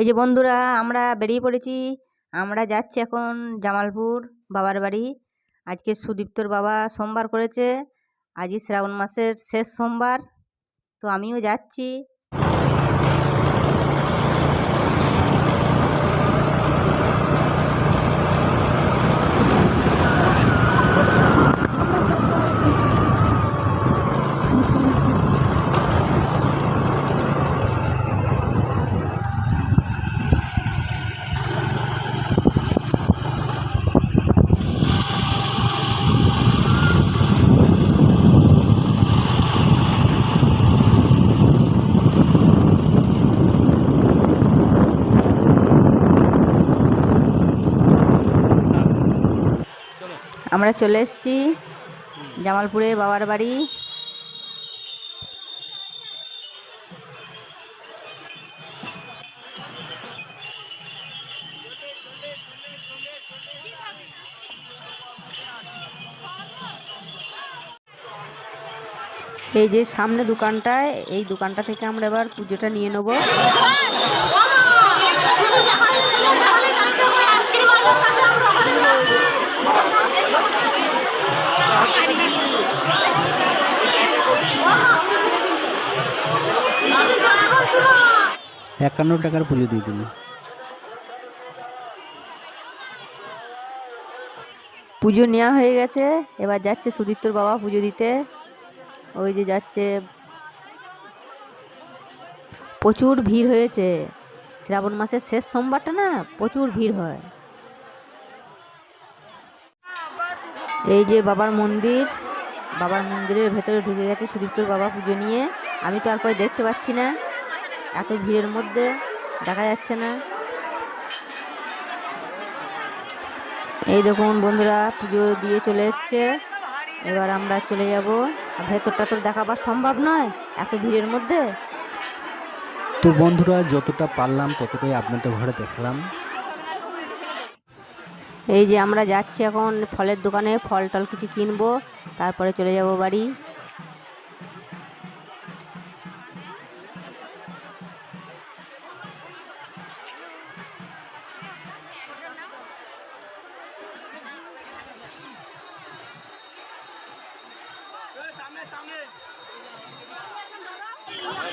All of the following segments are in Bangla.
এই যে বন্ধুরা, আমরা বেরিয়ে পড়েছি। আমরা যাচ্ছি এখন জামালপুর বাবার বাড়ি। আজকে সুদীপ্তর বাবা সোমবার করেছে। আজই শ্রাবণ মাসের শেষ সোমবার। তো আমিও যাচ্ছি। আমরা চলে এসেছি জামালপুরে বাবার বাড়ি। এই যে সামনে দোকানটায়, এই দোকানটা থেকে আমরা এবার পুজোটা নিয়ে নেব। একান্ন টাকার পুজো দিয়ে দিন পুজো নেওয়া হয়ে গেছে, এবার যাচ্ছে সুদীপ্তর বাবা পুজো দিতে। ওই যে যাচ্ছে, প্রচুর ভিড় হয়েছে। শ্রাবণ মাসের শেষ সোমবারটা না, প্রচুর ভিড় হয়। এই যে বাবার মন্দির, বাবার মন্দিরের ভেতরে ঢুকে গেছে সুদীপ্তর বাবা পুজো নিয়ে। আমি তো আর দেখতে পাচ্ছি না, এত ভিড়ের মধ্যে দেখা যাচ্ছে না। এই দেখুন বন্ধুরা, পুজো দিয়ে চলে এসছে। এবার আমরা চলে যাব। ভেতরটা তো দেখাবার সম্ভব নয়, এত ভিড়ের মধ্যে। তো বন্ধুরা, যতটা পারলাম ততটাই আপনাদের ঘরে দেখলাম। এই যে আমরা যাচ্ছি এখন ফলের দোকানে, ফল টল কিছু কিনবো, তারপরে চলে যাব বাড়ি।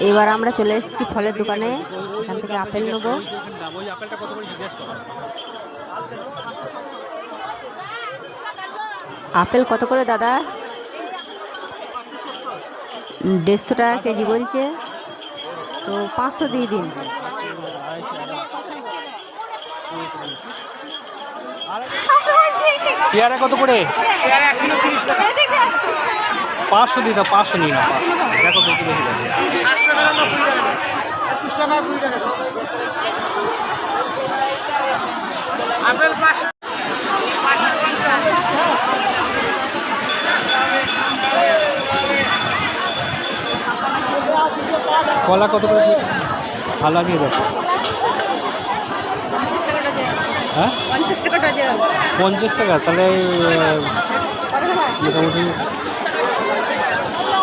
এবার আমরা চলে এসেছি ফলের দোকানে, এখান থেকে আপেল নেব। আপেল কত করে দাদা? দেড়শো টাকা কেজি বলছে। তো পাঁচশো দিয়ে দিন। পেয়ারা কত করে? পাঁচশো দিই দিতে পাঁচশো নিই না দেখো বেশি বেশি যাবে কলা কত করে ভালো আছে দেখো হ্যাঁ? পঞ্চাশ টাকা তাহলে মোটামুটি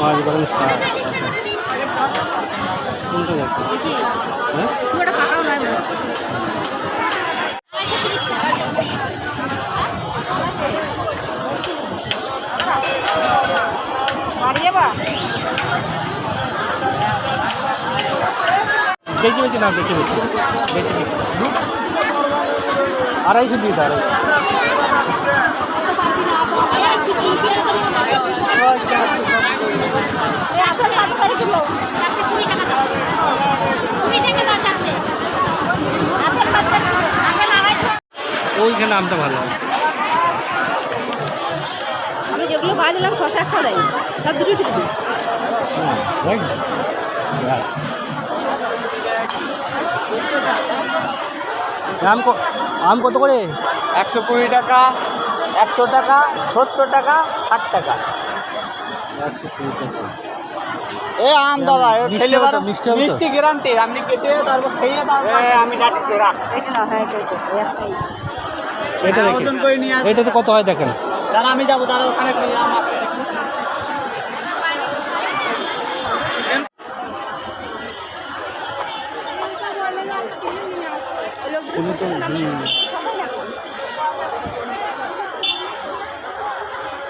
পাঁচ বারো ষাট কোনটা দেখো হ্যাঁ? বেশি বেশি না বেশি বেশি বেশি বেশি আড়াইশো দিয়ে দাও ওইখানে আমটা ভালো আছে। আমি যেগুলো বাজলাম শশা একটা দেয়। সব দুটো দুটো আম ক- আম কত করে? একশো কুড়ি টাকা একশো টাকা সত্তর টাকা ষাট টাকা। একশো কুড়ি টাকা এ আম দাদা মিষ্টি খেলে পারো। মিষ্টি মিষ্টি গ্যারান্টি আপনি কেটে তারপর খেয়ে তারপর আমি যাচ্ছি রাখ। এটা এটা এটা। এটা ওজন করে নিয়ে। এটাতে কত হয় দেখেন? দাদা আমি যাব দাদা ওখানে খেয়ে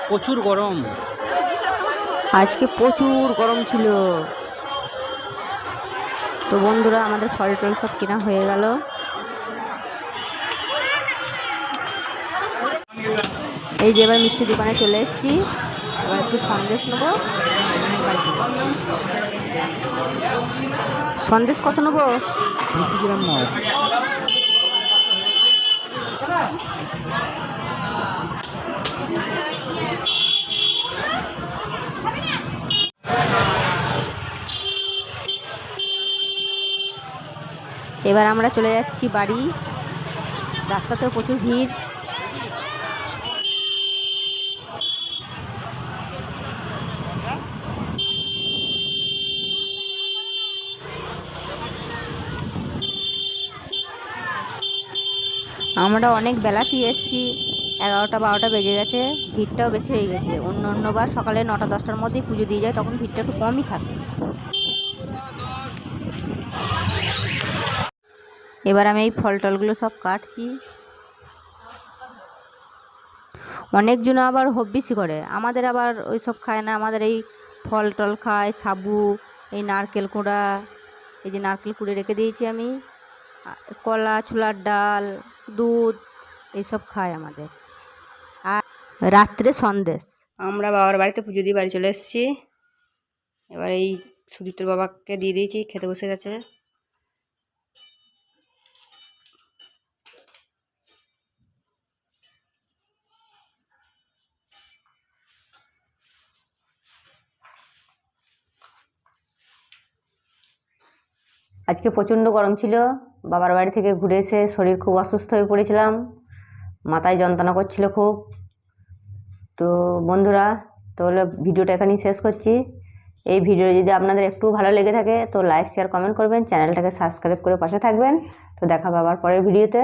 প্রচুর গরম। আজকে প্রচুর গরম ছিল। তো বন্ধুরা আমাদের ফল টল সব কেনা হয়ে গেল। এই যে এবার মিষ্টি দোকানে চলে এসেছি। এবার একটু সন্দেশ নেব। সন্দেশ কত নেব? এবার আমরা চলে যাচ্ছি বাড়ি। রাস্তাতেও প্রচুর ভিড়। আমরা অনেক বেলাতেই এসেছি। এগারোটা, বারোটা বেজে গেছে। ভিড়টাও বেশি হয়ে গেছে। অন্য অন্যবার সকালে নটা, দশটার মধ্যেই পুজো দিয়ে যায়, তখন ভিড়টা একটু কমই থাকে। এবার আমি এই ফল টলগুলো সব কাটছি। অনেকজন আবার হব্বিসি করে। আমাদের আবার ওই সব খায় না। আমাদের এই ফল টল খায়, সাবু, এই নারকেল কুড়া, এই যে নারকেল কুড়ে রেখে দিয়েছি আমি। কলা, ছোলার ডাল, দুধ এইসব খায় আমাদের। আর রাত্রে সন্দেশ। আমরা বাবার বাড়িতে পুজো দিয়ে বাড়ি চলে এসেছি। এবার এই সুদীপ্তর বাবাকে দিয়ে দিয়েছি, খেতে বসে গেছে। আজকে প্রচণ্ড গরম ছিল, বাবার বাড়ি থেকে ঘুরে এসে শরীর খুব অসুস্থ হয়ে পড়েছিলাম, মাথায় যন্ত্রণা করছিল খুব। তো বন্ধুরা, তাহলে ভিডিওটা এখানেই শেষ করছি। এই ভিডিও যদি আপনাদের একটু ভালো লেগে থাকে, তো লাইক শেয়ার কমেন্ট করবেন, চ্যানেলটাকে সাবস্ক্রাইব করে পাশে থাকবেন। তো দেখা পাবার পরের ভিডিওতে।